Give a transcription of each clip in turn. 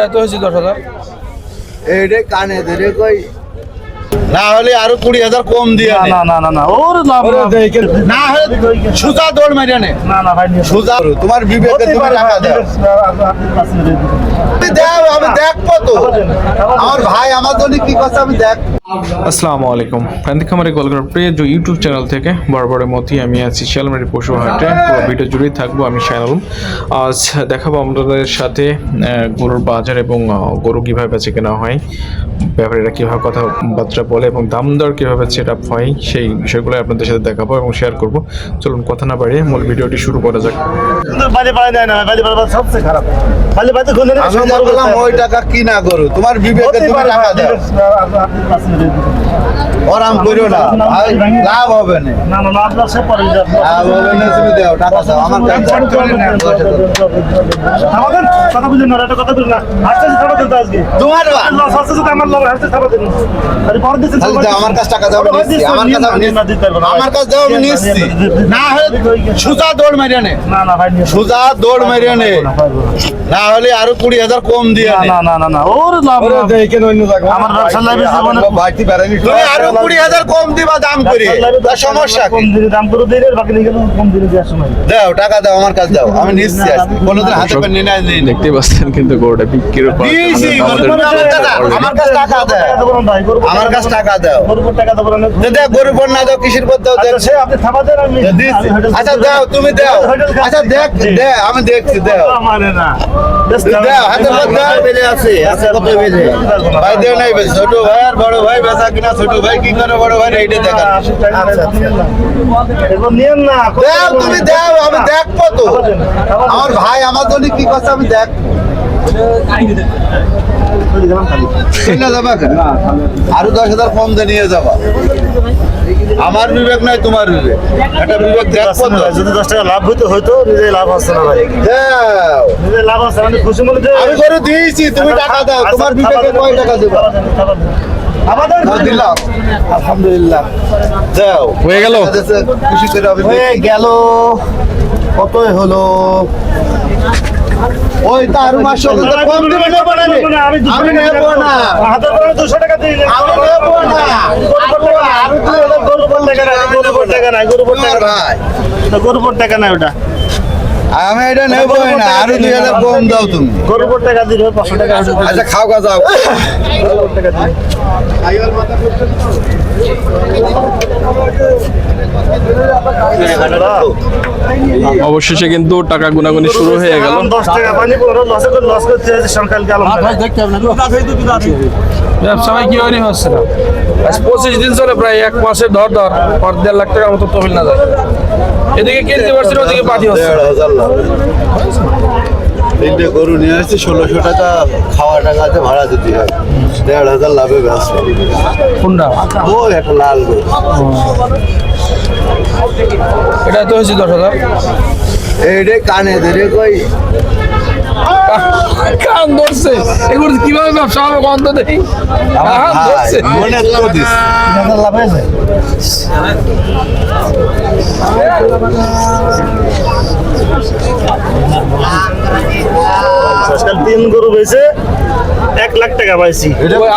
এটা তো হয়েছে দশ হাজার। এইটাই কানে ধরে কই না হলে আরও কুড়ি হাজার কম দিয়ে না না না না ওর লাভ না না হলে সুজা দৌড় মারিয়া নে। না না ভাই সুজা তোমার বিবেকে তুমি টাকা দাও। দাও আমি দেখব তো। আমার ভাই আমার জন্য কি কথা আমি দেখ আসসালামু আলাইকুম। প্রান্তিক খামারে কলকাতার প্রিয় যে ইউটিউব চ্যানেল থেকে বরাবরের মতোই আমি আছি শিয়ালমারি পশু হাটে। পুরো ভিডিও জুড়েই থাকব আমি শায়নাল আজ দেখাবো আমাদের সাথে গরুর বাজার এবং গরু কীভাবে বেঁচে কেনা হয় ব্যাপারীরা কীভাবে কথাবার্তা বলে। এবং দাম দর কীভাবে সেট আপ হয় সেই বিষয়গুলো আপনাদের সাথে দেখাবো এবং শেয়ার করব চলুন কথা না বাড়িয়ে মূল ভিডিওটি শুরু করা যাক বালি বালি বালি বালি বালি বালি ওই টাকা কি না করো তোমার বিবেকে তুমি টাকা দাও ওরাম করো না লাভ হবে না না না না আপনার পরে লাভ হবে না তুমি দাও টাকা দাও আমার কাছে আমাদের কথা বুঝুন না একটা কথা বুঝুন না হাসতে খাবার দিতে আজকে তোমার লস হচ্ছে তো আমার লস হাসতে খাবার দিন আরে পরে দিতে তাহলে দাও, আমার কাছে টাকা দাও আমার কাছে আমি নিচ্ছি। দাও আমি নিচ্ছি না হলে দৌড় মারিয়া নে না না ভাই নিয়ে সুজা দৌড় মারিয়া নে না হলে আরও কুড়ি হাজার কম দিয়ে না না না না ওর লাভ না আমার ব্যবসা লাইবে জীবনে তুমি আরও কুড়ি হাজার কম দিবা দাম করে তা সমস্যা কম দিনে দাম করে দিলে বাকি নিয়ে কম দিনে দেওয়ার সময় দাও টাকা দাও আমার কাছে দাও আমি নিচ্ছি আজকে কোনোদিন হাতে করে নিয়ে নেয় নেই দেখতে পাচ্ছেন কিন্তু বিক্রির উপর কাছে টাকা দেয় আমার কাছে টাকা দাও। গরুর টাকা দেবো না পর দাও কিসের পর দাও আচ্ছা, সে আপনি দেন আমি আচ্ছা দাও তুমি দাও। আচ্ছা দেখ দে আমি দেখছি দাও। মানে না। দাও হাতে পর দাও। বেজে আছে আছে কত বেজে ভাই দেও নাই বেজে ছোট ভাই আর বড় ভাই বেচা কিনা। ছোট ভাই কি করে বড় ভাই এইটা দেখা আচ্ছা এবার নিয়েন না। দাও তুমি দাও আমি দেখব তো। আমার ভাই আমার জন্য কি কথা আমি দেখ? আরও দশ হাজার কম দিয়ে নিয়ে যাবা। আমার বিবেক নাই তোমার বিবেক। একটা বিবেক যদি দশ টাকা লাভ হইতো হয়তো নিজে লাভ হচ্ছে না ভাই। দাও নিজে লাভ না আমি খুশি মনে যে আমি করে দিয়েছি তুমি টাকা দাও তোমার বিবেকে কয় টাকা দেবো? আমাদের দাও, দিলাম। আলহামদুলিল্লাহ। দাও হয়ে গেল? খুশি করে হয়ে গেল। কতই হলো? ওই তার মাস কম দিবে না। আমি নেব না। দুশো টাকা দিয়ে আমি নেব না। আমি তো ওটা টাকা নাই গরুপুর টাকা নাই গরুর টাকা নাই ওটা। আমি এটা নেব না আরও দুই হাজার কম দাও তুমি। গরুর টাকা দিলে পাঁচশো টাকা আচ্ছা খাও গা যাও টাকা অবশেষে কিন্তু টাকা গুনাগুনি শুরু হয়ে গেল। দশ টাকা পানি করে লস করতে সরকারকে আলম ব্যবসা ভাই কি হয়নি হচ্ছে না? পঁচিশ দিন চলে প্রায় এক মাসে ধর ধর পর দেড় লাখ টাকার মতো তহবিল না যায়। এদিকে কিনতে পারছি ওদিকে পাঠি হচ্ছে। হাজার লাভ তিনটে গরু নিয়ে আসছি ষোলোশো টাকা খাওয়া টাকা আছে ভাড়া দিতে হয়। দেড় হাজার লাভে ব্যস্ত কোনটা? ওই একটা লাল গরু। এটা তো হয়েছে দশ হাজার। এইটাই কানে ধরে কই? কান ধরছে। এগুলো কীভাবে ব্যবসা হবে কত দেখি কান ধরছে। মনে তো দিস লাভ হয়েছে আজকাল তিন গরু বেছে এক লাখ টাকা পাইছি।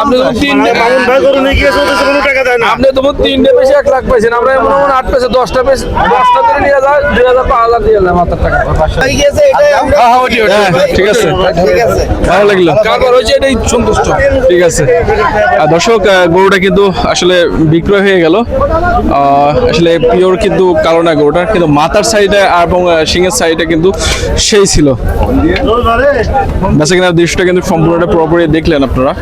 আপনি যখন তিনটে মামুন ভাই গরু নিয়ে গিয়েছে ওদের কোনো টাকা দেয় না। আপনি তখন তিনটে পেয়েছে এক লাখ পাইছেন আমরা এমন এমন আট পেয়েছে দশটা পেয়েছে দশটা করে নিয়ে যায় দুই হাজার পাঁচ হাজার দিয়ে টাকা। হ্যাঁ হ্যাঁ ওটি ওটি ঠিক আছে। ঠিক আছে। ভালো লাগল। কারবার হয়েছে এটাই সন্তুষ্ট। ঠিক আছে। আর দর্শক গরুটা কিন্তু আসলে বিক্রয় হয়ে গেল। আসলে পিওর কিন্তু কালো না গরুটা কিন্তু মাথার সাইডে এবং সিংয়ের সাইডে কিন্তু সেই ছিল। বেসে কিনা দৃশ্যটা কিন্তু সম্পূর্ণটা পুরোপুরি দেখলেন আপনারা?